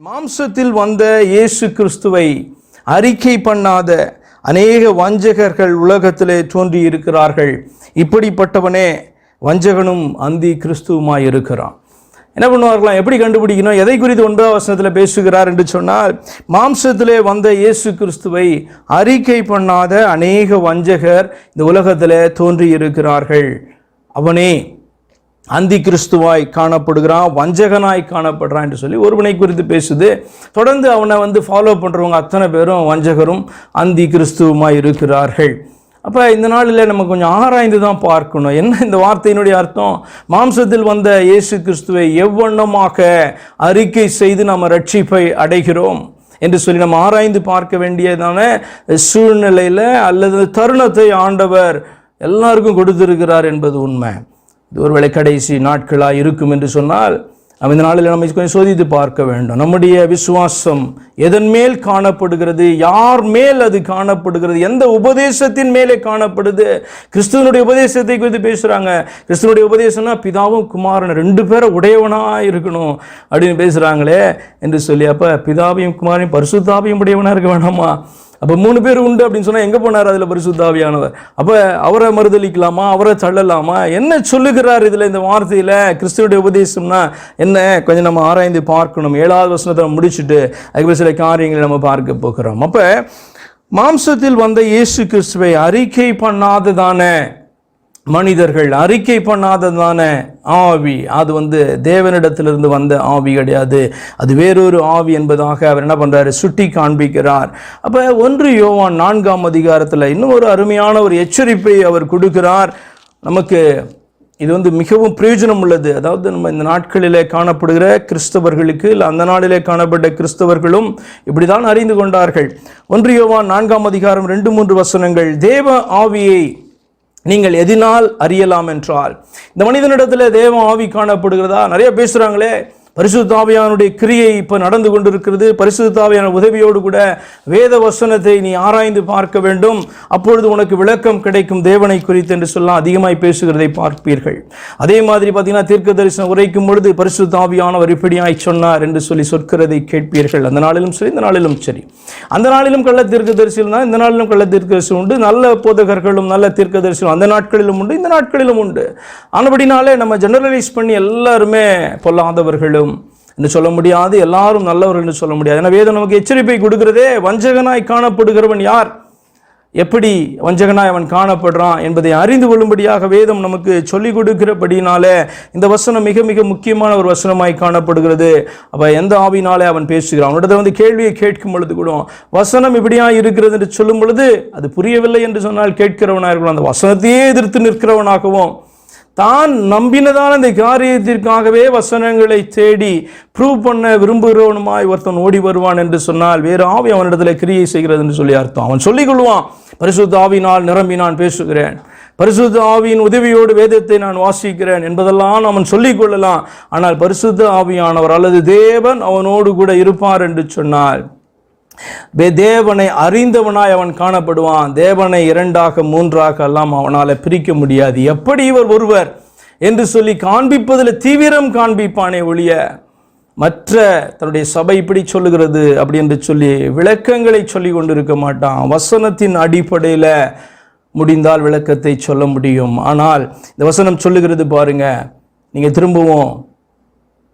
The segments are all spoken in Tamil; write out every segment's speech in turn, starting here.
மாம்சத்தில் வந்த இயேசு கிறிஸ்துவை அறிக்கை பண்ணாத அநேக வஞ்சகர்கள் உலகத்திலே தோன்றி இருக்கிறார்கள் இப்படிப்பட்டவனே வஞ்சகனும் அந்தி கிறிஸ்துவுமாய் இருக்கிறான் என்ன பண்ணுவார்களாம் எப்படி கண்டுபிடிக்கணும்? எதை குறித்து ஒன்பதாம் வசனத்தில் பேசுகிறார் என்று சொன்னால் மாம்சத்திலே வந்த இயேசு கிறிஸ்துவை அறிக்கை பண்ணாத அநேக வஞ்சகர் இந்த உலகத்தில் தோன்றி இருக்கிறார்கள் அவனே அந்தி கிறிஸ்துவாய் காணப்படுகிறான் வஞ்சகனாய் காணப்படுறான் என்று சொல்லி ஒருவனை குறித்து பேசுது. தொடர்ந்து அவனை வந்து ஃபாலோ பண்ணுறவங்க அத்தனை பேரும் வஞ்சகரும் அந்தி கிறிஸ்துவமாக இருக்கிறார்கள். அப்போ இந்த நாளில் நம்ம கொஞ்சம் ஆராய்ந்து தான் பார்க்கணும். என்ன இந்த வார்த்தையினுடைய அர்த்தம்? மாம்சத்தில் வந்த இயேசு கிறிஸ்துவை எவ்வண்ணமாக அறிக்கை செய்து நம்ம ரட்சிப்பை அடைகிறோம் என்று சொல்லி நம்ம ஆராய்ந்து பார்க்க வேண்டியதான சூழ்நிலையில் அல்லது தருணத்தை ஆண்டவர் எல்லாருக்கும் கொடுத்திருக்கிறார் என்பது உண்மை. இது ஒருவேளை கடைசி நாட்களாக இருக்கும் என்று சொன்னால் அந்த இந்த நாளில் நம்ம கொஞ்சம் சோதித்து பார்க்க வேண்டும். நம்முடைய விசுவாசம் எதன் மேல் காணப்படுகிறது யார் மேல் அது காணப்படுகிறது எந்த உபதேசத்தின் மேலே காணப்படுது? கிறிஸ்துவனுடைய உபதேசத்தை குறித்து பேசுகிறாங்க கிறிஸ்துவனுடைய உபதேசம்னா பிதாவும் குமாரன் ரெண்டு பேரும் உடையவனாக இருக்கணும் அப்படின்னு பேசுகிறாங்களே என்று சொல்லி அப்போ பிதாவையும் குமாரையும் பரிசுத்தாவையும் உடையவனாக இருக்க வேணாமா அப்போ மூணு பேர் உண்டு அப்படின்னு சொன்னால் எங்கே போனார் அதில் பரிசுத்தாவியானவர்? அப்போ அவரை மறுதளிக்கலாமா அவரை தள்ளலாமா? என்ன சொல்லுகிறார் இதில் இந்த வார்த்தையில்? கிறிஸ்துவோடைய உபதேசம்னா என்ன? கொஞ்சம் நம்ம ஆராய்ந்து பார்க்கணும். ஏழாவது வசனத்தை முடிச்சுட்டு அதுக்கு சில காரியங்களை நம்ம பார்க்க போகிறோம். அப்போ மாம்சத்தில் வந்த இயேசு கிறிஸ்துவை அறிக்கை பண்ணாததானே மனிதர்கள் அறிக்கை பண்ணாததான ஆவி? அது வந்து தேவனிடத்திலிருந்து வந்த ஆவி கிடையாது. அது வேறொரு ஆவி என்பதாக அவர் என்ன பண்ணுறாரு சுட்டி காண்பிக்கிறார் அப்போ ஒன்று யோவான் நான்காம் அதிகாரத்தில் இன்னும் ஒரு அருமையான ஒரு எச்சரிப்பை அவர் கொடுக்கிறார். நமக்கு இது வந்து மிகவும் பிரயோஜனம் உள்ளது. அதாவது நம்ம இந்த நாட்களிலே காணப்படுகிற கிறிஸ்தவர்களுக்கு இல்லை அந்த நாளிலே காணப்பட்ட கிறிஸ்தவர்களும் இப்படி தான் அறிந்து கொண்டார்கள். ஒன்று யோவான் நான்காம் அதிகாரம் ரெண்டு மூன்று வசனங்கள் தேவ ஆவியை நீங்கள் எதினால் அறியலாம் என்றால். இந்த மனிதனிடத்தில் தேவ ஆவி காணப்படுகிறதா? நிறைய பேசுகிறாங்களே பரிசுத்தாவியானுடைய கிரியை இப்போ நடந்து கொண்டிருக்கிறது. பரிசுத்தாவியான உதவியோடு கூட வேத வசனத்தை நீ ஆராய்ந்து பார்க்க வேண்டும். அப்பொழுது உனக்கு விளக்கம் கிடைக்கும். தேவனை குறித்து என்று சொல்லலாம் அதிகமாய் பேசுகிறதை பார்ப்பீர்கள். அதே மாதிரி பார்த்தீங்கன்னா தீர்க்க தரிசனம் உரைக்கும் பொழுது பரிசுத்தாவியானவர் இப்படியாய் சொன்னார் என்று சொல்லி சொற்கிறதை கேட்பீர்கள். அந்த நாளிலும் சரி இந்த நாளிலும் சரி. அந்த நாளிலும் கள்ள தீர்க்க தரிசனம் தான் இந்த நாளிலும் கள்ள தீர்க்க தரிசனம் உண்டு. நல்ல போதகர்களும் நல்ல தீர்க்க தரிசனம் அந்த நாட்களிலும் உண்டு இந்த நாட்களிலும் உண்டு. ஆனபடினாலே நம்ம ஜெனரலைஸ் பண்ணி எல்லாருமே பொல்லாதவர்களும் என்று சொல்ல முடியாது எல்லாரும் நல்லவர்கள் என்று சொல்ல முடியாது. ஏன்னா வேதம் நமக்கு எச்சரிப்பை கொடுக்கிறதே வஞ்சகனாய் காணப்படுகிறவன் யார்? எப்படி வஞ்சகனாய் அவன் காணப்படுறான் என்பதை அறிந்து கொள்ளும்படியாக வேதம் நமக்கு சொல்லிக் கொடுக்கிறபடினாலே இந்த வசனம் மிக மிக முக்கியமான ஒரு வசனமாய் காணப்படுகிறது. அப்போ எந்த ஆவினாலே அவன் பேசுகிறான்? அவனிடத்தை வந்து கேள்வியை கேட்கும் பொழுது கூட வசனம் இப்படியா இருக்கிறது என்று சொல்லும் பொழுது அது புரியவில்லை என்று சொன்னால் கேட்கிறவனாக இருக்கணும் அந்த வசனத்தையே எதிர்த்து நிற்கிறவனாகவும் தான் நம்பினதான இந்த காரியத்திற்காகவே வசனங்களை தேடி ப்ரூவ் பண்ண விரும்புகிறவனுமாய் ஒருத்தன் ஓடி வருவான் என்று சொன்னால் வேறு ஆவி அவனிடத்தில் கிரியை செய்கிறது என்று சொல்லி அர்த்தம். அவன் சொல்லிக் கொள்வான் பரிசுத்த ஆவினால் நிரம்பி நான் பேசுகிறேன். பரிசுத்த ஆவியின் உதவியோடு வேதத்தை நான் வாசிக்கிறேன் என்பதெல்லாம் அவன் சொல்லிக் கொள்ளலாம் ஆனால் பரிசுத்த ஆவியானவர் அல்லது தேவன் அவனோடு கூட இருப்பார் என்று சொன்னால் தேவனை அறிந்தவனாய் அவன் காணப்படுவான். தேவனை இரண்டாக மூன்றாக எல்லாம் அவனால் பிரிக்க முடியாது. எப்படி இவர் ஒருவர் என்று சொல்லி காண்பிப்பதில் தீவிரம் காண்பிப்பானே ஒழிய மற்ற தன்னுடைய சபை இப்படி சொல்லுகிறது அப்படி என்று சொல்லி விளக்கங்களை சொல்லி கொண்டிருக்க மாட்டான். வசனத்தின் அடிப்படையில் முடிந்தால் விளக்கத்தை சொல்ல முடியும். ஆனால் இந்த வசனம் சொல்லுகிறது பாருங்க நீங்கள் திரும்பவும்.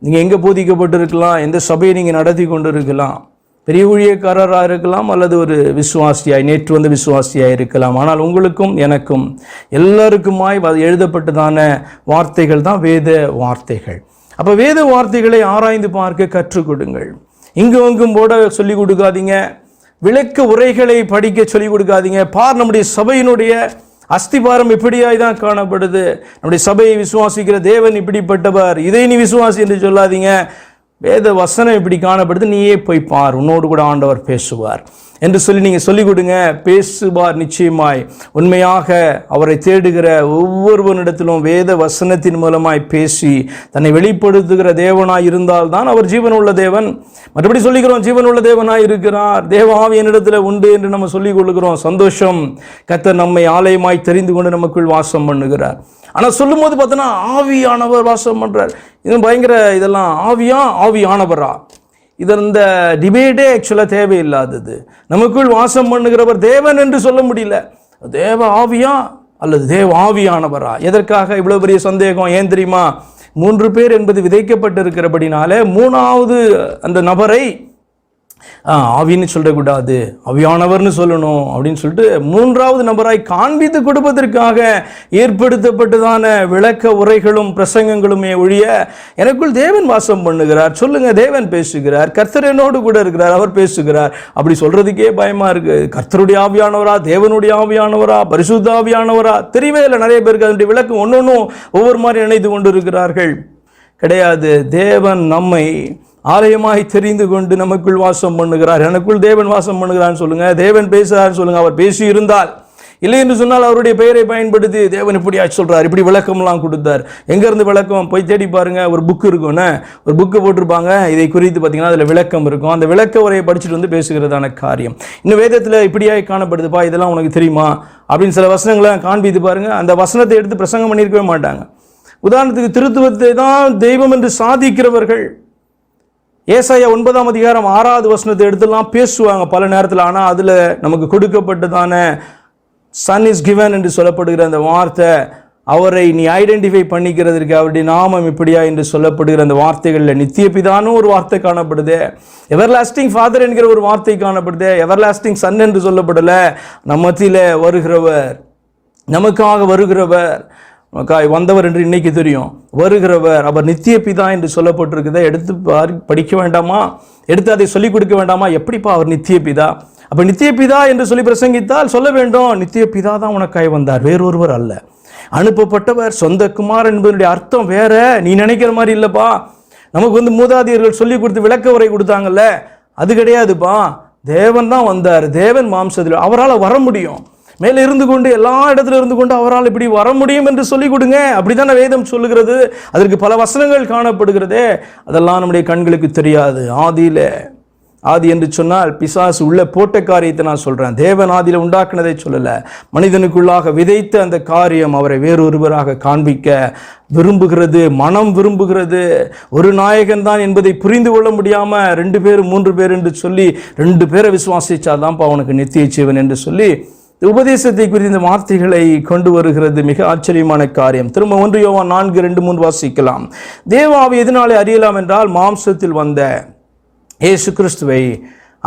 நீங்கள் எங்கே போதிக்கப்பட்டிருக்கலாம்? எந்த சபையை நீங்கள் நடத்தி கொண்டு இருக்கலாம் பெரிய ஊழியக்காரராக இருக்கலாம் அல்லது ஒரு விசுவாசியாய் நேற்று வந்து விசுவாசியாக இருக்கலாம். ஆனால் உங்களுக்கும் எனக்கும் எல்லாருக்குமாய் எழுதப்பட்டதான வார்த்தைகள் தான் வேத வார்த்தைகள். அப்போ வேத வார்த்தைகளை ஆராய்ந்து பார்க்க கற்றுக் கொடுங்கள். இங்கு அங்கும் போட சொல்லிக் கொடுக்காதீங்க. விளக்க உரைகளை படிக்க சொல்லிக் கொடுக்காதீங்க. பார் நம்முடைய சபையினுடைய அஸ்திபாரம் இப்படியாய் தான் காணப்படுது. நம்முடைய சபையை விசுவாசிக்கிற தேவன் இப்படிப்பட்டவர். இதை நீ விசுவாசி என்று சொல்லாதீங்க. வேத வசனம் இப்படி காணப்படுது. நீயே போய் பார். உன்னோடு கூட ஆண்டவர் பேசுவார். என்று சொல்லி நீங்கள் சொல்லிக் கொடுங்க. பேசுவார் நிச்சயமாய். உண்மையாக அவரை தேடுகிற ஒவ்வொருவனிடத்திலும் வேத வசனத்தின் மூலமாய் பேசி தன்னை வெளிப்படுத்துகிற தேவனாய் இருந்தால்தான் அவர் ஜீவன் உள்ள தேவன். மற்றபடி சொல்லிக்கிறோம் ஜீவன் உள்ள தேவனாய் இருக்கிறார். தேவாவி ஆவியனிடத்தில் உண்டு என்று நம்ம சொல்லிக் கொள்கிறோம் சந்தோஷம். கத்தர் நம்மை ஆலயமாய் தெரிந்து கொண்டு நமக்குள் வாசம் பண்ணுகிறார். ஆனால் சொல்லும்போது பார்த்தோன்னா ஆவியானவர் வாசம் பண்ணுறார் இது பயங்கர இதெல்லாம் ஆவியா ஆவியானவரா? இது இந்த டிபேட்டே ஆக்சுவலாக தேவையில்லாதது. நமக்குள் வாசம் பண்ணுகிறவர் தேவன் என்று சொல்ல முடியல. தேவ ஆவியா அல்லது தேவ ஆவியானவரா? எதற்காக இவ்வளோ பெரிய சந்தேகம்? ஏன் தெரியுமா? மூன்று பேர் என்பது விதைக்கப்பட்டிருக்கிறபடினால மூணாவது அந்த நபரை ஆவின்னு சொல்லக்கூடாது அவியானவர்னு சொல்லணும் அப்படின்னு சொல்லிட்டு மூன்றாவது நபராய் காண்பித்து கொடுப்பதற்காக ஏற்படுத்தப்பட்டதான விளக்க உரைகளும் பிரசங்கங்களுமே ஒழிய எனக்குள் தேவன் வாசம் பண்ணுகிறார் சொல்லுங்க தேவன் பேசுகிறார் கர்த்தர் என்னோடு கூட இருக்கிறார் அவர் பேசுகிறார். அப்படி சொல்றதுக்கே பயமா இருக்கு. கர்த்தருடைய ஆவியானவரா தேவனுடைய ஆவியானவரா பரிசுத்த ஆவியானவரா தெரியவே இல்லை நிறைய பேருக்கு அதனுடைய விளக்கம் ஒன்றும் ஒவ்வொரு மாதிரி நினைத்து கொண்டு இருக்கிறார்கள் கிடையாது தேவன் நம்மை ஆலயமாய் தெரிந்து கொண்டு நமக்குள் வாசம் பண்ணுகிறார். எனக்குள் தேவன் வாசம் பண்ணுகிறான்னு சொல்லுங்க. தேவன் பேசுகிறான்னு சொல்லுங்க. அவர் பேசி இருந்தால் இல்லை என்று சொன்னால் அவருடைய பெயரை பயன்படுத்தி தேவன் இப்படி ஆச்சு சொல்கிறார் இப்படி விளக்கம்லாம் கொடுத்தார். எங்கேருந்து விளக்கம்? போய் தேடி பாருங்கள் ஒரு புக்கு இருக்கும்னு ஒரு புக்கு போட்டிருப்பாங்க. இதை குறித்து பார்த்தீங்கன்னா அதில் விளக்கம் இருக்கும். அந்த விளக்க உரையை படிச்சுட்டு வந்து பேசுகிறதான காரியம். இன்னும் வேதத்தில் இப்படியாக காணப்படுதுப்பா இதெல்லாம் உனக்கு தெரியுமா? அப்படின்னு சில வசனங்களை காண்பித்து பாருங்கள் அந்த வசனத்தை எடுத்து பிரசங்கம் பண்ணியிருக்கவே மாட்டாங்க. உதாரணத்துக்கு திருத்துவத்தை தான் தெய்வம் என்று சாதிக்கிறவர்கள் ஏசாயா ஒன்பதாம் அதிகாரம் ஆறாவது வசனத்தை எடுத்துலாம் பேசுவாங்க பல நேரத்தில். ஆனால் அதில் நமக்கு கொடுக்கப்பட்டதான சன் இஸ் கிவன் என்று சொல்லப்படுகிற அந்த வார்த்தை அவரை நீ ஐடென்டிஃபை பண்ணிக்கிறதுக்கு அவருடைய நாமம் இப்படியா என்று சொல்லப்படுகிற அந்த வார்த்தைகளில் நித்திய பிதானும் ஒரு வார்த்தை காணப்படுது. எவர்லாஸ்டிங் ஃபாதர் என்கிற ஒரு வார்த்தை காணப்படுது. எவர்லாஸ்டிங் சன் என்று சொல்லப்படலை. நம்ம மத்தியில் வருகிறவர் நமக்காக வருகிறவர். வந்தவர் என்று இன்னைக்கு தெரியும். வருகிறவர் அவர் நித்திய பிதா என்று சொல்லப்பட்டிருக்குதை எடுத்து படிக்க வேண்டாமா? எடுத்து அதை சொல்லிக் கொடுக்க வேண்டாமா? எப்படிப்பா அவர் நித்திய பிதா? அப்போ நித்திய பிதா என்று சொல்லி பிரசங்கித்தால் சொல்ல வேண்டும் நித்திய பிதா தான் உனக்காய் வந்தார். வேறொருவர் அல்ல. அனுப்பப்பட்டவர் சொந்த குமார் என்பதனுடைய அர்த்தம் வேற. நீ நினைக்கிற மாதிரி இல்லைப்பா. நமக்கு வந்து மூதாதையர்கள் சொல்லி கொடுத்து விளக்க உரை கொடுத்தாங்கல்ல. அது கிடையாதுப்பா. தேவன் தான் வந்தார். தேவன் மாம்சத்தில் அவரால் வர முடியும். மேலே இருந்து கொண்டு எல்லா இடத்துல இருந்து கொண்டு அவரால் இப்படி வர முடியும் என்று சொல்லிக் கொடுங்க. அப்படித்தானே வேதம் சொல்லுகிறது? அதற்கு பல வசனங்கள் காணப்படுகிறதே. அதெல்லாம் நம்முடைய கண்களுக்கு தெரியாது. ஆதியில. ஆதி என்று சொன்னால் பிசாசு உள்ள போட்ட காரியத்தை நான் சொல்கிறேன் தேவன் ஆதியில் உண்டாக்குனதை சொல்லலை. மனிதனுக்குள்ளாக விதைத்த அந்த காரியம் அவரை வேறொருவராக காண்பிக்க விரும்புகிறது மனம் விரும்புகிறது. ஒரு நாயகன் தான் என்பதை புரிந்து கொள்ள முடியாமல் ரெண்டு பேர் மூன்று பேர் என்று சொல்லி ரெண்டு பேரை விசுவாசிச்சாதான்ப்பா அவனுக்கு நித்திய ஜீவன் என்று சொல்லி உபதேசத்தை குறித்த இந்த வார்த்தைகளை கொண்டு வருகிறது மிக ஆச்சரியமான காரியம். திரும்ப ஒன்று யோவா நான்கு ரெண்டு மூன்று வாசிக்கலாம். தேவாவை எதனாலே அறியலாம் என்றால் மாம்சத்தில் வந்த இயேசு கிறிஸ்துவை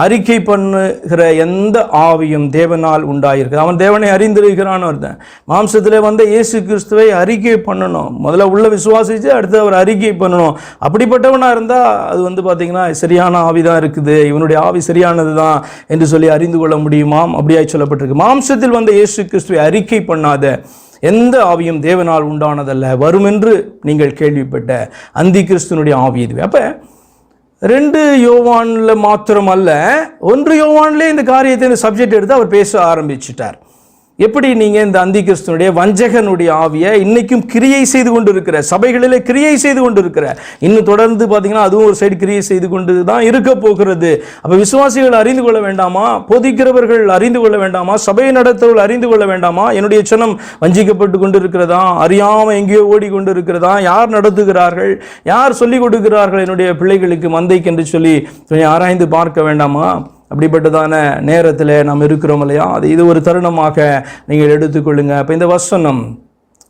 அறிக்கை பண்ணுகிற எந்த ஆவியும் தேவனால் உண்டாயிருக்கு அவன் தேவனை அறிந்திருக்கிறான் ஒருத்தன். மாம்சத்தில் வந்த இயேசு கிறிஸ்துவை அறிக்கை பண்ணணும். முதல்ல உள்ள விசுவாசிச்சு அடுத்து அவர் அறிக்கை பண்ணணும். அப்படிப்பட்டவனாக இருந்தால் அது வந்து பார்த்திங்கன்னா சரியான ஆவி தான் இருக்குது. இவனுடைய ஆவி சரியானது தான் என்று சொல்லி அறிந்து கொள்ள முடியுமாம்? அப்படியாய் சொல்லப்பட்டிருக்கு. மாம்சத்தில் வந்த இயேசு கிறிஸ்துவை அறிக்கை பண்ணாத எந்த ஆவியும் தேவனால் உண்டானதல்ல. வருமென்று நீங்கள் கேள்விப்பட்ட அந்தி கிறிஸ்துவனுடைய ஆவி இதுவே. அப்போ ரெண்டு யோவானில் மாத்திரம் அல்ல ஒன்று யோவான்லேயே இந்த காரியத்தை இந்த சப்ஜெக்ட் எடுத்து அவர் பேச ஆரம்பிச்சிட்டார். எப்படி நீங்க இந்த அந்திகிறிஸ்துனுடைய வஞ்சகனுடைய ஆவியை இன்னைக்கும் கிரியை செய்து கொண்டு இருக்கிற சபைகளிலே கிரியை செய்து கொண்டு இருக்கிற இன்னும் தொடர்ந்து பார்த்தீங்கன்னா அதுவும் ஒரு சைடு கிரியை செய்து கொண்டு தான் இருக்க போகிறது. அப்ப விசுவாசிகள் அறிந்து கொள்ள வேண்டாமா? போதிக்கிறவர்கள் அறிந்து கொள்ள வேண்டாமா? சபையை நடத்தவர்கள் அறிந்து கொள்ள வேண்டாமா? என்னுடைய சனம் வஞ்சிக்கப்பட்டு கொண்டு இருக்கிறதா அறியாம எங்கேயோ ஓடி கொண்டு இருக்கிறதா யார் நடத்துகிறார்கள்? யார் சொல்லிக் கொடுக்கிறார்கள் என்னுடைய பிள்ளைகளுக்கு மந்தைக்கு என்று சொல்லி ஆராய்ந்து பார்க்க வேண்டாமா? அப்படிப்பட்டதான நேரத்தில் நாம் இருக்கிறோம் இல்லையா? அது இது ஒரு தருணமாக நீங்கள் எடுத்துக்கொள்ளுங்க. அப்போ இந்த வசனம்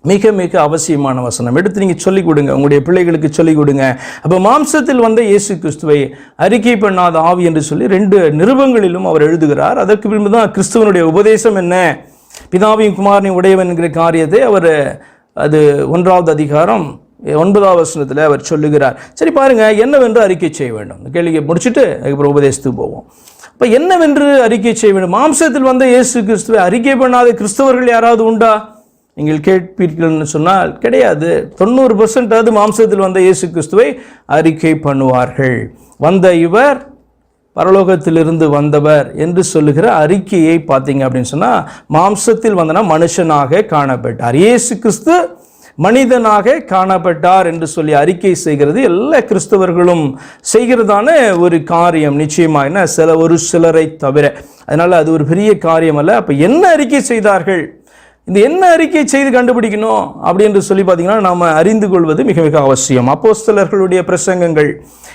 மிக மிக அவசியமான வசனம். எடுத்து நீங்கள் சொல்லிக் கொடுங்க. உங்களுடைய பிள்ளைகளுக்கு சொல்லிக் கொடுங்க. அப்போ மாம்சத்தில் வந்த இயேசு கிறிஸ்துவை அறிக்கை பண்ணாத ஆவி என்று சொல்லி ரெண்டு நிருபங்களிலும் அவர் எழுதுகிறார். அதற்கு பின்பு தான் கிறிஸ்துவனுடைய உபதேசம் என்ன? பிதாவையும் குமாரனையும் உடையவன் என்கிற காரியத்தை அவர் அது ஒன்றாவது அதிகாரம் ஒன்பதாவது வசனத்தில் அவர் சொல்லுகிறார். சரி பாருங்கள் என்னவென்று அறிக்கை செய்ய வேண்டும்? இந்த கேள்வியை முடிச்சுட்டு அதுக்கப்புறம் உபதேசத்துக்கு போவோம். இப்போ என்னவென்று அறிக்கை செய்ய வேண்டும்? மாம்சத்தில் வந்த இயேசு கிறிஸ்துவை அறிக்கை பண்ணாத கிறிஸ்தவர்கள் யாராவது உண்டா? நீங்கள் கேட்பீர்கள்னு சொன்னால் கிடையாது. தொண்ணூறு பர்சன்டாவது மாம்சத்தில் வந்த இயேசு கிறிஸ்துவை அறிக்கை பண்ணுவார்கள். வந்த இவர் பரலோகத்திலிருந்து வந்தவர் என்று சொல்லுகிற அறிக்கையை பார்த்தீங்க அப்படின்னு சொன்னால் மாம்சத்தில் வந்தனா மனுஷனாக காணப்பட்டார். இயேசு கிறிஸ்து மனிதனாக காணப்பட்டார் என்று சொல்லி அறிக்கை செய்கிறது. எல்லா கிறிஸ்தவர்களும் செய்கிறதான ஒரு காரியம் நிச்சயமா என்ன? சில ஒரு சிலரை தவிர. அதனால் அது ஒரு பெரிய காரியம் அல்ல அப்போ என்ன அறிக்கை செய்தார்கள்? இந்த என்ன அறிக்கை செய்து கண்டுபிடிக்கணும் அப்படின்னு சொல்லி பார்த்தீங்கன்னா நாம் அறிந்து கொள்வது மிக மிக அவசியம். அப்போஸ்தலர்களுடைய பிரசங்கங்கள்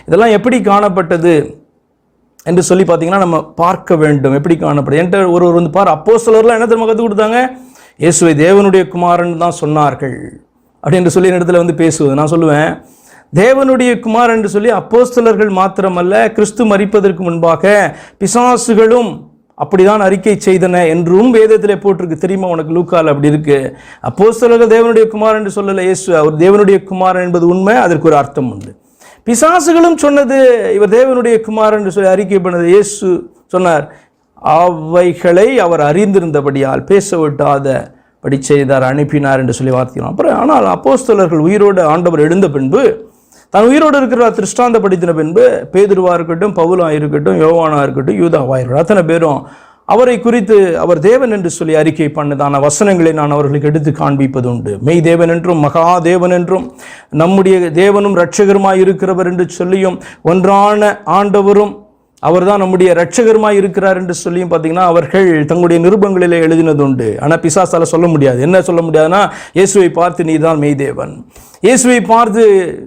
இதெல்லாம் எப்படி காணப்பட்டது என்று சொல்லி பார்த்தீங்கன்னா நம்ம பார்க்க வேண்டும். எப்படி காணப்படும் என்கிட்ட ஒருவர் வந்து பார் அப்போஸ்தலர்லாம் என்ன தெரியுமா கற்றுக் கொடுத்தாங்க? இயேசுவை தேவனுடைய குமாரன் தான் சொன்னார்கள். அப்படின்னு சொல்லி இடத்துல வந்து பேசுவது. நான் சொல்லுவேன் தேவனுடைய குமார் என்று சொல்லி அப்போஸ்தலர்கள் மாத்திரமல்ல கிறிஸ்து மறிப்பதற்கு முன்பாக பிசாசுகளும் அப்படிதான் அறிக்கை செய்தன என்றும் வேதத்தில் போட்டிருக்கு. தெரியுமா உனக்கு லூக்கால் அப்படி இருக்கு? அப்போஸ்தலர்கள் தேவனுடைய குமார் என்று சொல்லலை இயேசு. அவர் தேவனுடைய குமார் என்பது உண்மை அதற்கு ஒரு அர்த்தம் உண்டு. பிசாசுகளும் சொன்னது இவர் தேவனுடைய குமார் என்று சொல்லி அறிக்கை பண்ணது இயேசு சொன்னார். அவைகளை அவர் அறிந்திருந்தபடியால் பேச விட்டாத படி செய்தார் அனுப்பினார் என்று சொல்லி வார்த்தைக்கிறோம் அப்புறம் ஆனால் அப்போஸ்தலர்கள் உயிரோடு ஆண்டவர் எழுந்த பின்பு தான் உயிரோடு இருக்கிற திருஷ்டாந்த படித்தின பின்பு பேதுருவா இருக்கட்டும் பவுலா இருக்கட்டும் யோவானா இருக்கட்டும் யூதாவா இருக்கட்டும் அத்தனை பேரும் அவரை குறித்து அவர் தேவன் என்று சொல்லி அறிக்கை பண்ணதான வசனங்களை நான் அவர்களுக்கு எடுத்து காண்பிப்பது உண்டு. மெய் தேவன் என்றும் மகா தேவன் என்றும் நம்முடைய தேவனும் இரட்சகருமாய் இருக்கிறவர் என்று சொல்லியும் ஒன்றான ஆண்டவரும் அவர் தான் நம்முடைய ரட்சகருமாய் இருக்கிறார் என்று சொல்லியும் பார்த்தீங்கன்னா அவர்கள் தங்களுடைய நிருபங்களிலே எழுதினது உண்டு ஆனால் பிசாசால சொல்ல முடியாது. என்ன சொல்ல முடியாதுன்னா இயேசுவை பார்த்து நீதான் மெய்தேவன். இயேசுவை பார்த்து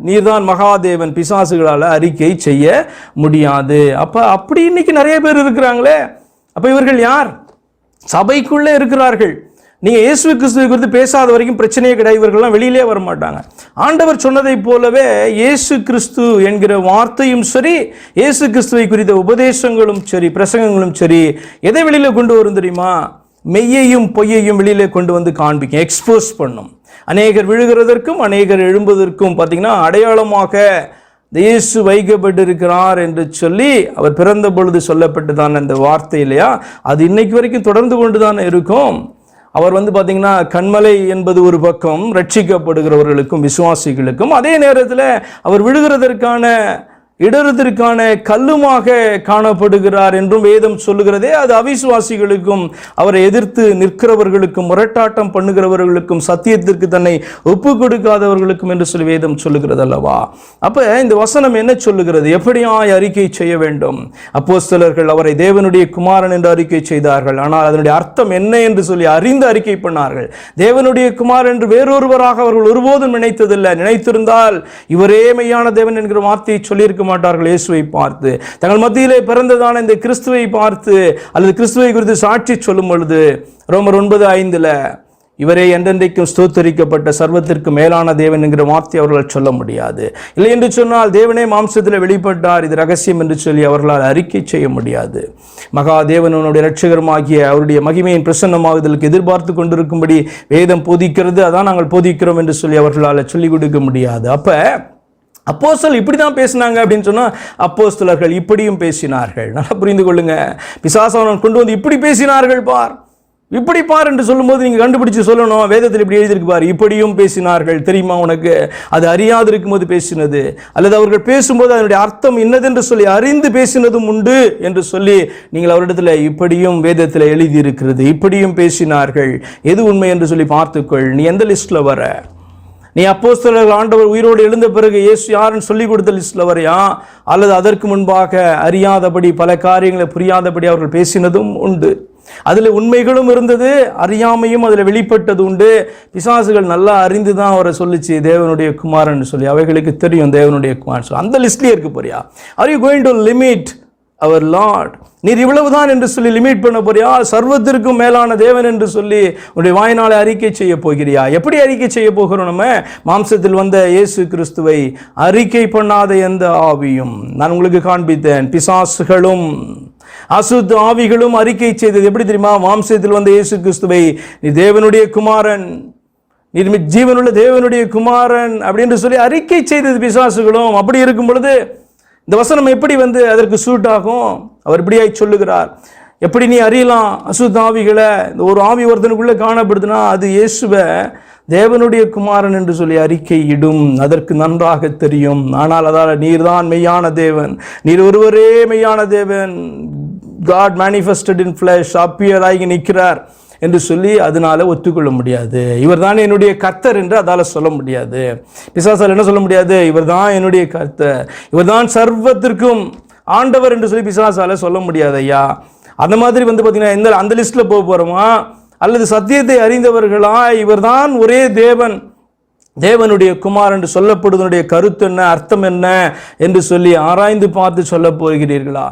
நீர்தான் மகாதேவன். பிசாசுகளால் அறிக்கை செய்ய முடியாது. அப்போ அப்படி இன்னைக்கு நிறைய பேர் இருக்கிறாங்களே. அப்போ இவர்கள் யார்? சபைக்குள்ளே இருக்கிறார்கள். நீங்கள் இயேசு கிறிஸ்துவை குறித்து பேசாத வரைக்கும் பிரச்சனையே கிடையாது. இவர்கள்லாம் வெளியிலே வர மாட்டாங்க ஆண்டவர் சொன்னதைப் போலவே இயேசு கிறிஸ்து என்கிற வார்த்தையும் சரி இயேசு கிறிஸ்துவை குறித்த உபதேசங்களும் சரி பிரசங்கங்களும் சரி எதை வெளியில் கொண்டு வரும் தெரியுமா? மெய்யையும் பொய்யையும் வெளியில் கொண்டு வந்து காண்பிக்கும் எக்ஸ்போஸ் பண்ணும். அநேகர் விழுகிறதற்கும் அநேகர் எழும்புவதற்கும் பார்த்தீங்கன்னா அடையாளமாக இயேசு வைக்கப்பட்டிருக்கிறார் என்று சொல்லி அவர் பிறந்த பொழுது சொல்லப்பட்டதான அந்த வார்த்தை இல்லையா? அது இன்னைக்கு வரைக்கும் தொடர்ந்து கொண்டு தானே இருக்கும். அவர் வந்து பார்த்தீங்கன்னா கண்மலை என்பது ஒரு பக்கம் ரட்சிக்கப்படுகிறவர்களுக்கும் விசுவாசிகளுக்கும் அதே நேரத்தில் அவர் விழுகிறதற்கான இடறுதற்கான கல்லுமாக காணப்படுகிறார் என்றும் வேதம் சொல்லுகிறதே. அது அவிசுவாசிகளுக்கும் அவரை எதிர்த்து நிற்கிறவர்களுக்கும் முரட்டாட்டம் பண்ணுகிறவர்களுக்கும் சத்தியத்திற்கு தன்னை ஒப்பு கொடுக்காதவர்களுக்கும் என்று சொல்லி வேதம் சொல்லுகிறது அல்லவா அப்ப இந்த வசனம் என்ன சொல்லுகிறது? எப்படியாய் அறிக்கை செய்ய வேண்டும்? அப்போஸ்தலர்கள் அவரை தேவனுடைய குமாரன் என்று அறிக்கை செய்தார்கள். ஆனால் அதனுடைய அர்த்தம் என்ன என்று சொல்லி அறிந்து அறிக்கை பண்ணார்கள். தேவனுடைய குமார் என்று வேறொருவராக அவர்கள் ஒருபோதும் நினைத்ததில்லை. நினைத்திருந்தால் இவரே மெய்யான தேவன் என்கிற வார்த்தையை சொல்லியிருக்க மாட்டார்கள் இயேசுவை பார்த்து. தங்கள் மத்தியிலே பிறந்ததான இந்த கிறிஸ்துவை பார்த்து அல்லது கிறிஸ்துவை குறித்து சாட்சி சொல்லும் பொழுது ரோமர் ஒன்பது ஐந்துல இவரே என்றென்றைக்கும் ஸ்தோத்தரிக்கப்பட்ட சர்வத்திற்கு மேலான தேவன் என்கிற வார்த்தை அவர்களால் சொல்ல முடியாது. இல்லை என்று சொன்னால் தேவனே மாம்சத்தில் வெளிப்பட்டார் இது ரகசியம் என்று சொல்லி அவர்களால் அறிக்கை செய்ய முடியாது. மகா தேவனுடைய ரட்சகரமாகிய அவருடைய மகிமையின் பிரசன்னமாகுதலுக்கு எதிர்பார்த்து கொண்டிருக்கும்படி வேதம் போதிக்கிறது அதான் நாங்கள் போதிக்கிறோம் என்று சொல்லி அவர்களால் சொல்லிக் கொடுக்க முடியாது. அப்ப அப்போஸ்தலர் இப்படி தான் பேசினாங்க அப்படின்னு சொன்னால் அப்போஸ்தலர்கள் இப்படியும் பேசினார்கள். நல்லா புரிந்து கொள்ளுங்க பிசாசவன் கொண்டு வந்து இப்படி பேசினார்கள் பார். இப்படி பார் என்று சொல்லும்போது நீங்கள் கண்டுபிடிச்சு சொல்லணும். வேதத்தில் இப்படி எழுதியிருக்கு பார். இப்படியும் பேசினார்கள். தெரியுமா உனக்கு? அது அறியாது இருக்கும்போது பேசினது. அல்லது அவர்கள் பேசும்போது அதனுடைய அர்த்தம் என்னதென்று சொல்லி அறிந்து பேசினதும் உண்டு என்று சொல்லி நீங்கள் அவரிடத்தில் இப்படியும் வேதத்தில் எழுதியிருக்கிறது. இப்படியும் பேசினார்கள். எது உண்மை என்று சொல்லி பார்த்துக்கொள். நீ எந்த லிஸ்ட்டில் வர? நீ அப்போஸ்தலர்கள் ஆண்டவர் உயிரோடு எழுந்த பிறகு இயேசு யாருன்னு சொல்லிக் கொடுத்த லிஸ்ட்ல வரையா? அல்லது அதற்கு முன்பாக அறியாதபடி பல காரியங்களை புரியாதபடி அவர்கள் பேசினதும் உண்டு. அதில் உண்மைகளும் இருந்தது அறியாமையும் அதில் வெளிப்பட்டது உண்டு. பிசாசுகள் நல்லா அறிந்து தான் அவரை சொல்லிச்சு தேவனுடைய குமாரன் சொல்லி. அவைகளுக்கு தெரியும் தேவனுடைய குமாரன் சொல்லி. அந்த லிஸ்ட்லேயே இருக்கு போறியா? Are you going to limit our Lord நீர் இவ்வளவுதான் என்று சொல்லி லிமிட் பண்ண போறியா சர்வத்திற்கும் மேலான தேவன் என்று சொல்லி உன்னுடைய வாய்நாளை அறிக்கை செய்ய போகிறியா? எப்படி அறிக்கை செய்ய போகிறோம் நம்ம? மாம்சத்தில் வந்த இயேசு கிறிஸ்துவை அறிக்கை பண்ணாத எந்த ஆவியும். நான் உங்களுக்கு காண்பித்தேன் பிசாசுகளும் அசுத்த ஆவிகளும் அறிக்கை செய்தது எப்படி தெரியுமா? மாம்சத்தில் வந்த இயேசு கிறிஸ்துவை நீ தேவனுடைய குமாரன் நிர்மி ஜீவனுள்ள தேவனுடைய குமாரன் அப்படின்னு சொல்லி அறிக்கை செய்தது பிசாசுகளும். அப்படி இருக்கும் பொழுது இந்த வசனம் எப்படி வந்து அதற்கு சூட் ஆகும் அவர் இப்படியாய் சொல்லுகிறார். எப்படி நீ அறியலாம் அசுத்த ஆவிகளை இந்த ஒரு ஆவி ஒருத்தனுக்குள்ளே காணப்படுதுன்னா அது இயேசுவை தேவனுடைய குமாரன் என்று சொல்லி அறிக்கையிடும். அதற்கு நன்றாக தெரியும். ஆனால் அதால் நீர்தான் மெய்யான தேவன். நீர் ஒருவரே மெய்யான தேவன். God manifested in flesh appear ஆகி நிற்கிறார். என்று சொல்லி அதனால் ஒத்துக்கொள்ள முடியாது. இவர்தான் என்னுடைய கர்த்தர் என்று அதால் சொல்ல முடியாது. பிசாசால் என்ன சொல்ல முடியாது? இவர்தான் என்னுடைய கர்த்தர். இவர்தான் சர்வத்திற்கும் ஆண்டவர் என்று சொல்லி பிசாசால சொல்ல முடியாது ஐயா. அந்த மாதிரி வந்து பார்த்தீங்கன்னா எந்த அந்த லிஸ்ட்டில் போக போகிறோமா அல்லது சத்தியத்தை அறிந்தவர்களா இவர்தான் ஒரே தேவன். தேவனுடைய குமார் என்று சொல்லப்படுவதனுடைய கருத்து என்ன அர்த்தம் என்ன என்று சொல்லி ஆராய்ந்து பார்த்து சொல்லப் போகிறீர்களா?